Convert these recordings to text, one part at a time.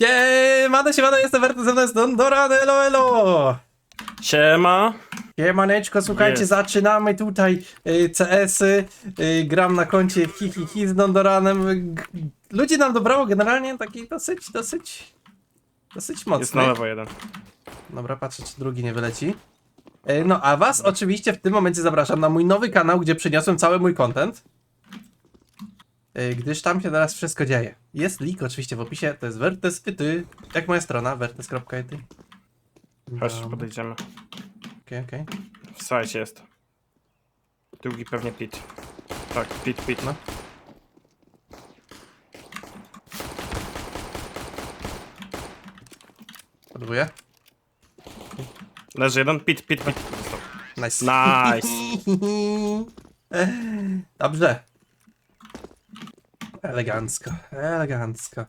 Siemano, siemano, jestem Werty, ze mną jest Dondoran, elo, elo! Siema. Siemaneczko, słuchajcie, Jest. zaczynamy tutaj y, CS-y, y, gram na koncie hi, hi, hi z Dondoranem. G- Ludzi nam dobrało generalnie taki dosyć, dosyć, dosyć Jest na lewo jeden. Dobra, patrzę, czy drugi nie wyleci. E, No, a was oczywiście w tym momencie zapraszam na mój nowy kanał, gdzie przyniosłem cały mój content. E, Gdyż tam się teraz wszystko dzieje. Jest link oczywiście w opisie, to jest Vertes Ity. Jak moja strona, vertes.ity. Chodź, podejdziemy. Okej, okej. W sajcie jest. Drugi pewnie pit. Tak, pit, pit. No. Podwóję. Leży jeden, pit, pit, pit. Nice. Nice. Dobrze. Elegancko, elegancko.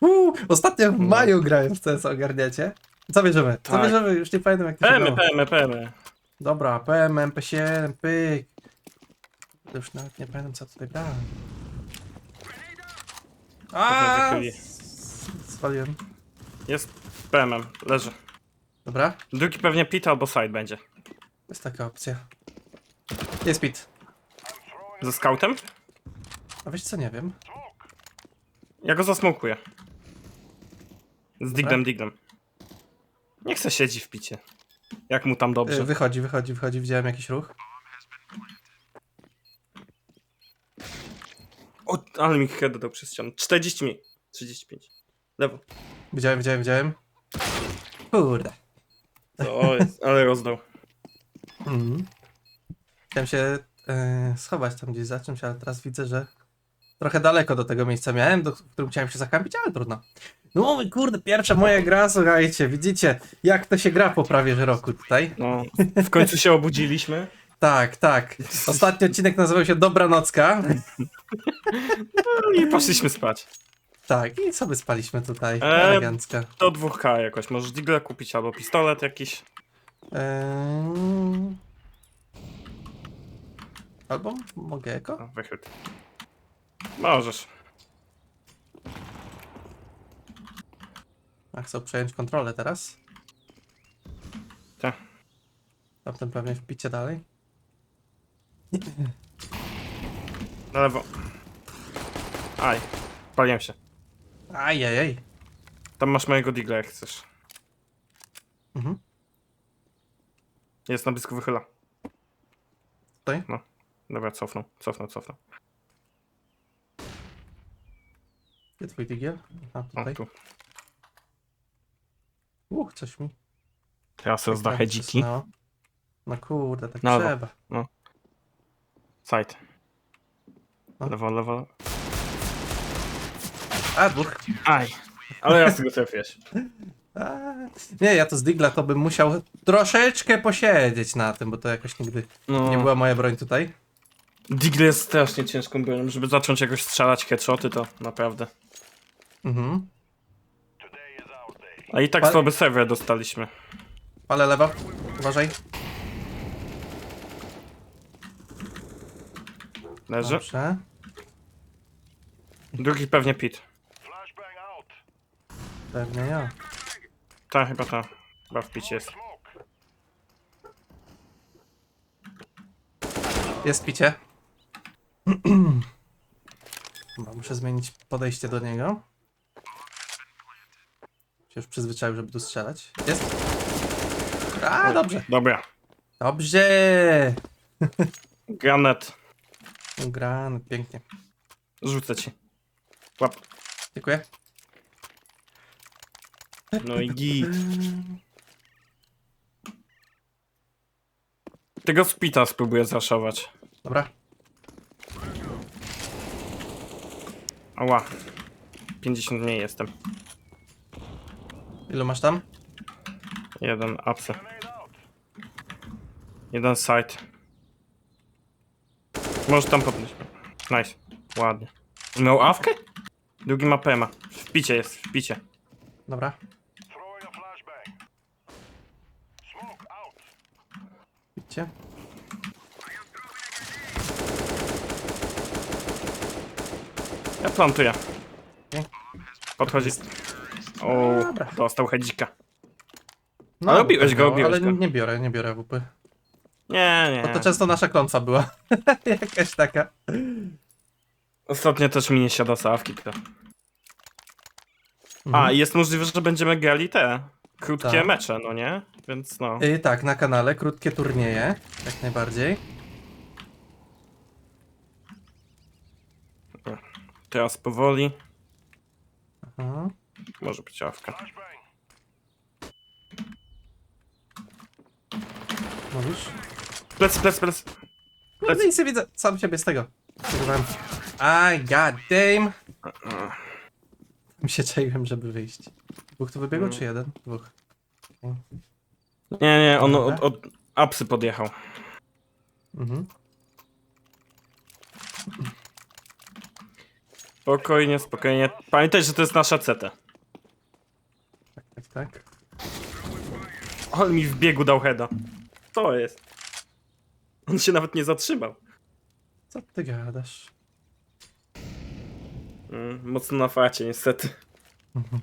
Uu, ostatnio w maju grałem w CS, ogarniacie? Co bierzemy? Co Tak. bierzemy? Już nie pamiętam jak to się PM, grało. PM, PM. Dobra, PM, MP7, pyk. Już nawet nie pamiętam co tutaj brałem. A, wychyli. Zwaliłem. Jest PM, leży. Dobra, Drugi pewnie pit albo side będzie. jest taka opcja. Jest pit. Ze scoutem? A wiesz co, nie wiem. Ja go zasmokuję. Z diglem, diglem. Niech se siedzi w picie. Jak mu tam Y, dobrze. Wychodzi, wychodzi, wychodzi, widziałem jakiś ruch. O, ale mi head dał przez ścianę. 40 mi. 35. Lewo. Widziałem, widziałem, widziałem. Kurde. To jest, ale rozdał. Mhm. Chciałem się e, schować tam gdzieś za czymś, ale teraz widzę, że trochę daleko do tego miejsca miałem, do w którym chciałem się zakampić, ale trudno. No kurde, pierwsza moja gra, słuchajcie, widzicie jak to się gra po prawie że roku tutaj. No, w końcu się obudziliśmy. Tak, tak. Ostatni odcinek nazywał się Dobranocka. No i poszliśmy spać. Tak, i sobie spaliśmy tutaj, Eee, elegancko. Do 2K jakoś. Możesz digle kupić albo pistolet jakiś. Eee... Albo mogę eko? O, wychyt. Możesz. A chcę przejąć kontrolę teraz. Tak. Tamten pewnie wpicie dalej. Na lewo. Aj. Paliłem się. Ajajaj. Tam masz mojego digla jak chcesz. Mhm. Jest na blisko wychyla. Tutaj? No. Dobra, cofnął. Cofnął, cofnął. Gdzie twój digiel? A, O, tutaj. tu. Uch, coś mi. Teraz ekran rozda hedziki. przesunęło. No kurde, tak Na lewo. trzeba. Side. No. Lewo, lewo. A, dwóch. Aj. Ale ja z tego trafiłeś. A, nie, ja to z digla to bym musiał troszeczkę posiedzieć na tym, bo to jakoś nigdy No. nie była moja broń tutaj. Digle jest strasznie ciężką bronią. Żeby zacząć jakoś strzelać headshoty, to naprawdę. Mhm. A i tak Pa- słaby serwer dostaliśmy. Ale lewo. Uważaj. Leży. Dobrze. Drugi pewnie pit. Pewnie ja. Ta, chyba ta. Chyba w picie jest. Jest picie. Muszę zmienić podejście do niego. Się już przyzwyczaił, żeby tu strzelać. Jest. A, dobrze. Dobra. Dobrze. Granet. Gran, pięknie. Rzucę ci. Łap. Dziękuję. No i git. Tego spita spróbuję zaszować. Dobra. Ała. 50 mniej jestem. Ilu masz tam? Jeden apsy. Jeden side. Możesz tam podnieść. Nice. Ładnie. Miał awkę? Drugi ma PMA. W picie jest, w picie. Dobra. Picie. Ja plantuję. Podchodzi. O, Dobra. dostał hedzika. No, Ale robiłeś go, no, robiłeś Ale go. nie biorę, nie biorę WP. Nie, nie. Bo to często nasza klątwa była. Jakaś taka. Ostatnio też mi nie siada sawki. To. A, Mhm. i jest możliwe, że będziemy grali te krótkie Tak. mecze, no nie? Więc no. Y, tak, na kanale, krótkie turnieje, jak najbardziej. Teraz powoli. Aha. Może być awka. Mówisz? Plec, plec, plec. No i sobie widzę sam siebie z tego. Kurwałem. I god damn. się czaiłem, żeby wyjść. Dwóch tu wybiegło, czy jeden? Dwóch. Nie, nie, on od, od apsy podjechał. Mhm. Spokojnie, spokojnie. Pamiętaj, że to jest nasza CT. Tak, tak, tak. On mi w biegu dał heada. To jest. On się nawet nie zatrzymał. Co ty gadasz? Mm, mocno na facie, niestety. Mhm.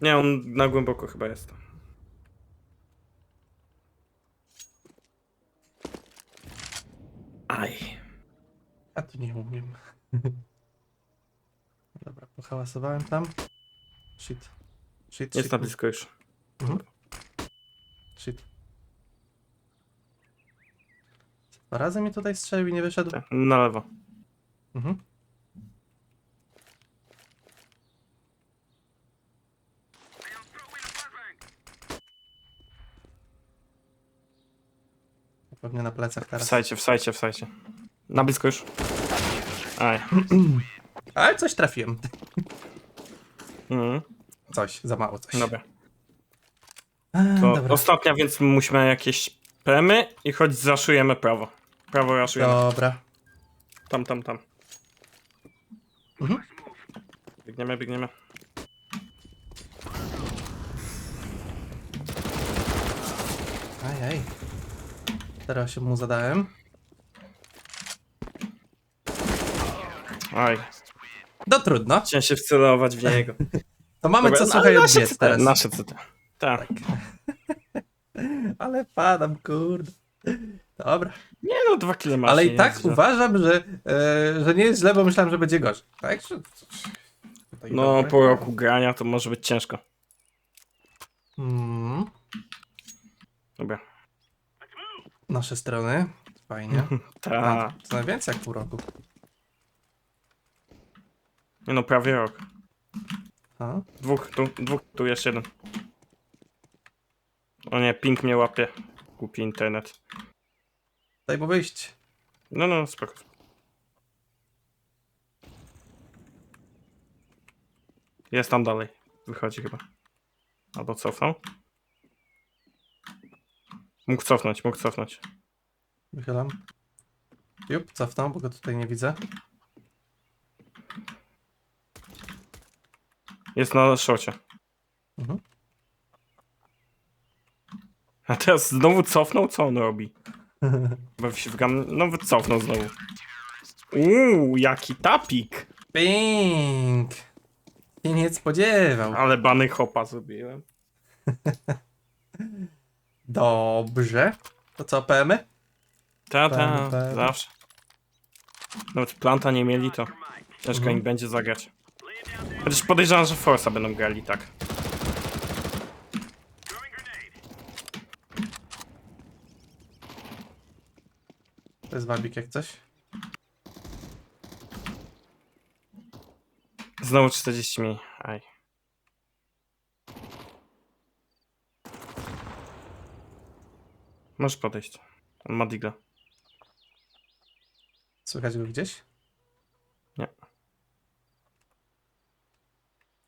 Nie, on na głęboko chyba jest. Aj. A tu nie umiem. Dobra, pohałasowałem tam. Shit. Shit, Jest shit. na blisko już. Mhm. Shit. Dwa razy mi tutaj strzelił i nie wyszedł. Tak, Na lewo. Mhm. Pewnie na plecach teraz. Wsajcie, wsajcie, wsajcie. Na blisko już. Aj. Ale coś trafiłem. Mhm. Coś, za mało coś. Dobra. A, To dobra. ostatnia, więc musimy jakieś pemy i choć zaszujemy prawo. Prawo raszujemy. Dobra. Tam, tam, tam. Mhm. Biegniemy, biegniemy. Ajaj. Teraz się mu zadałem. Aj. No trudno. Chciałem się wcelować w niego. To mamy Dobra, co no, słuchaj ale nasze CT, teraz. Nasze CT. Tak. Ale padam, kurde. Dobra. Nie no, dwa kile masz. Ale nie i tak jest źle. uważam, że, e, że nie jest źle, bo myślałem, że będzie gorzej. Tak? Że... Tutaj No, dobre. po roku grania to może być ciężko. Mm, Dobra. nasze strony. Fajnie. Ta. A, to najwięcej jak pół roku. Nie no, prawie rok. A? Dwóch, tu, dwóch, tu jeszcze jeden. O nie, ping mnie łapie. Głupi internet. Daj mu wyjść. No, no, spoko. Jest tam dalej. Wychodzi chyba. Albo cofnął. Mógł cofnąć, mógł cofnąć. Wychylam. Jup, cofnął, bo go tutaj nie widzę. Jest na szocie. Mhm. A teraz znowu cofnął? Co on robi? Bawi się w gam... No wycofnął znowu. Uuu, jaki tapik! Pink! Się nie spodziewał. Ale bany hopa zrobiłem. Dobrze. To co, PM-y? Ta, ta, bam. zawsze. Nawet planta nie mieli, to ciężko Mhm. im będzie zagrać. Chociaż podejrzewam, że Forsa będą grali tak. To jest wabik jak coś. Znowu 40 mniej. Aj. Możesz podejść. On ma digla. Słychać go gdzieś? Nie.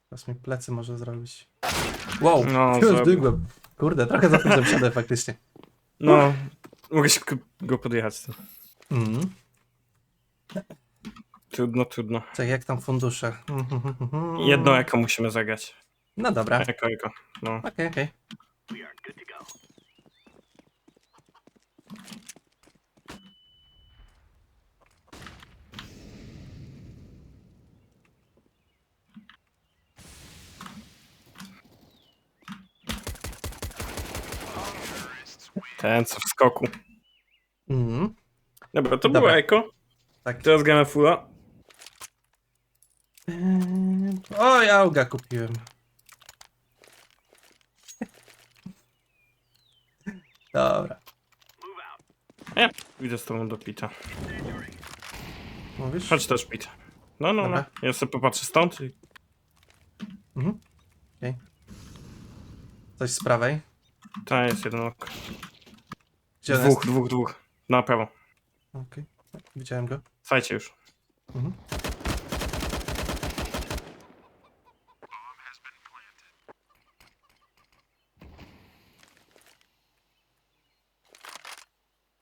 Teraz mi plecy może zrobić. Wow, No, już zrobił. dygłem. Kurde, trochę za późno wszedłem faktycznie. No, mogę się k- go podjechać. Mm. Trudno, trudno. Czekaj, jak tam fundusze? Jedno eko musimy zagrać. No dobra. Eko, eko. No. Okej, Ten co w skoku. Mhm. Dobra, to Dobra. było eko. Tak. Teraz gramy fulla. Eee, O, ja auga kupiłem. Dobra. Ja idę z tobą do pita. Mówisz? Chodź też pit. No, no, no. Dobra. Ja sobie popatrzę stąd i... Mhm. Okej. Coś z prawej. Tam jest jeden ok. Gdzie on Dwóch, jest? dwóch, dwóch. Na prawo. Okej. Widziałem go. Sajcie już. Mhm.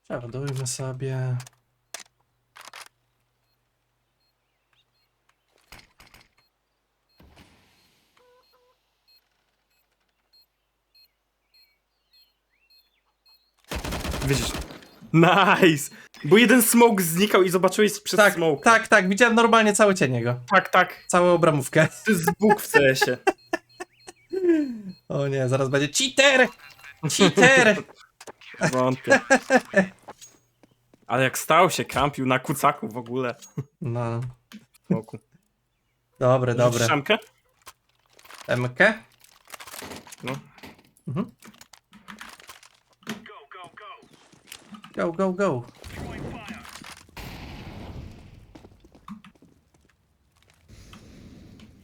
Przeładujmy sobie. Nice! Bo jeden smoke znikał i zobaczyłeś przez Tak, smoke. tak, tak, widziałem normalnie cały cień jego. tak, tak. Całą obramówkę. To jest Bóg w CS-ie. O nie, zaraz będzie cheater! Cheater! Wątpię. Ale jak stał się, kampił na kucaku w ogóle. No, Smoku. dobre, dobre. Szamkę? MK? No. Mhm. Go, go, go.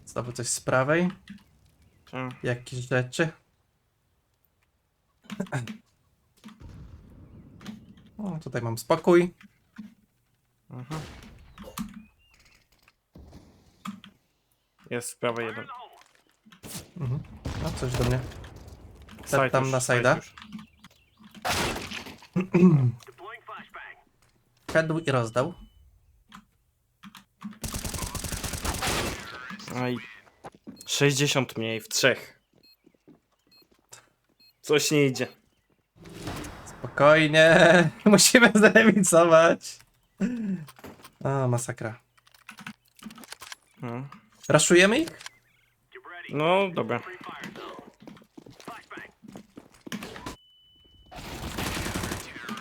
Znowu coś z prawej. Tak. Jakieś rzeczy. O, tutaj mam spokój. Mhm. Jest z prawej jeden. Mhm. No, coś do mnie. Side tam już, na side side'a? już. Wszedł i rozdał. Aj. 60 mniej w trzech. Coś nie idzie. Spokojnie. Musimy zremicować. A, masakra. No, Raszujemy ich? no dobra.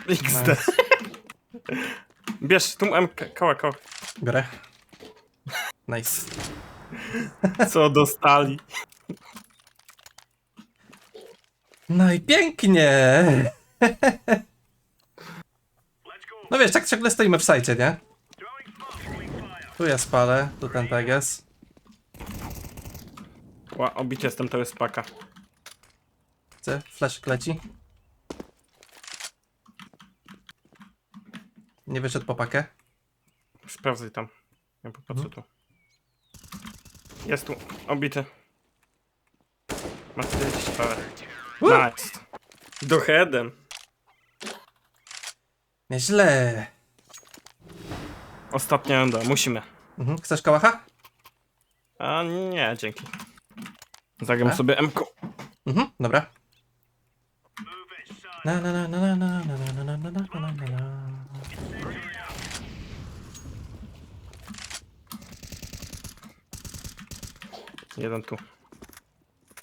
XD. Bierz, tu MK, koła, koła. Biorę. Nice. Co dostali? No i pięknie. No wiesz, tak ciągle stoimy w sajcie, nie? Tu ja spalę, tu ten teges. Ła, obicie jestem, to jest paka. Chcę, flashek leci. Nie wyszedł po pakę. Sprawdzaj tam. Ja popatrzę Mhm. tu. Jest tu, obity. Ma 40 parę. Nice. Do headem. Nieźle. Ostatnia enda, musimy. Mhm. Chcesz kałacha? A nie, dzięki. Zagram A? sobie MK. Mhm, dobra. Na na na na na na na na na na na na na na. Jeden tu.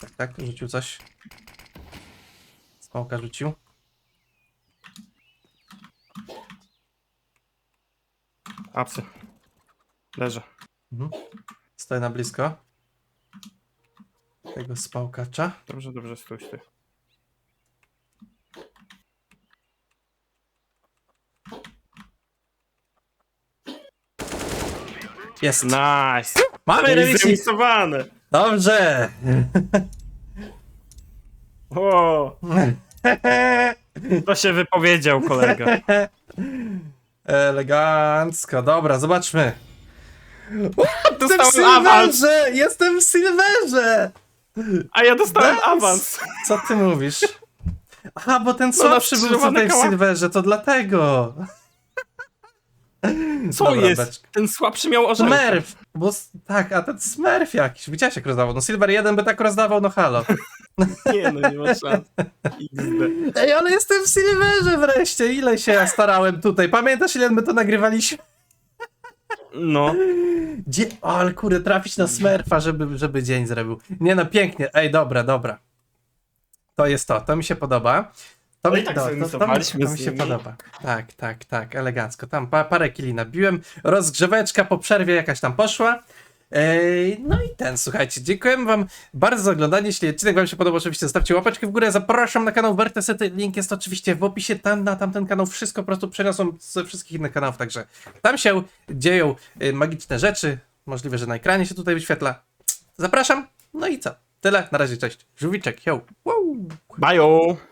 Tak, tak, rzucił coś. Smoka rzucił. Apsy. Leży. Mhm. Stoję na blisko. Tego spałkacza. Dobrze, dobrze, stój, stój. Jest. Nice! Mamy zremisowane! Dobrze. O, to się wypowiedział kolega. Elegancko. Dobra, zobaczmy. Jestem w Dostałem awans! Silverze! Jestem w Silverze! A ja dostałem Nice. awans! Co ty mówisz? Aha, bo ten No, słabszy był tutaj w koła. Silverze, to dlatego. Co Dobra, jest? beczka. Ten słabszy miał orzełka. Smurf! Bo, tak, a ten Smurf jakiś. Widziałeś jak rozdawał? No Silver 1 by tak rozdawał, no halo. Nie no, nie ma szans. Ej, ale jestem w Silverze wreszcie. Ile się ja starałem tutaj. Pamiętasz ile my to nagrywaliśmy? No. Gdzie? O, ale kurde, trafić na Smurfa, żeby, żeby dzień zrobił. Nie no, pięknie. Ej, dobra, dobra. To jest to. To mi się podoba. To No mi, i tak to, to, to, mi, to mi się podoba. Tak, tak, tak, elegancko. Tam pa, parę kili nabiłem, rozgrzeweczka po przerwie jakaś tam poszła. Ej, no i ten, słuchajcie, dziękujemy wam bardzo za oglądanie. Jeśli odcinek wam się podobał, oczywiście zostawcie łapeczkę w górę. Zapraszam na kanał Vertesety, link jest oczywiście w opisie. Tam na tamten kanał wszystko po prostu przeniosłem ze wszystkich innych kanałów, także tam się dzieją y, magiczne rzeczy. Możliwe, że na ekranie się tutaj wyświetla. Zapraszam, no i co? Tyle, na razie, cześć. Żółwiczek, yo. Wow. Bye!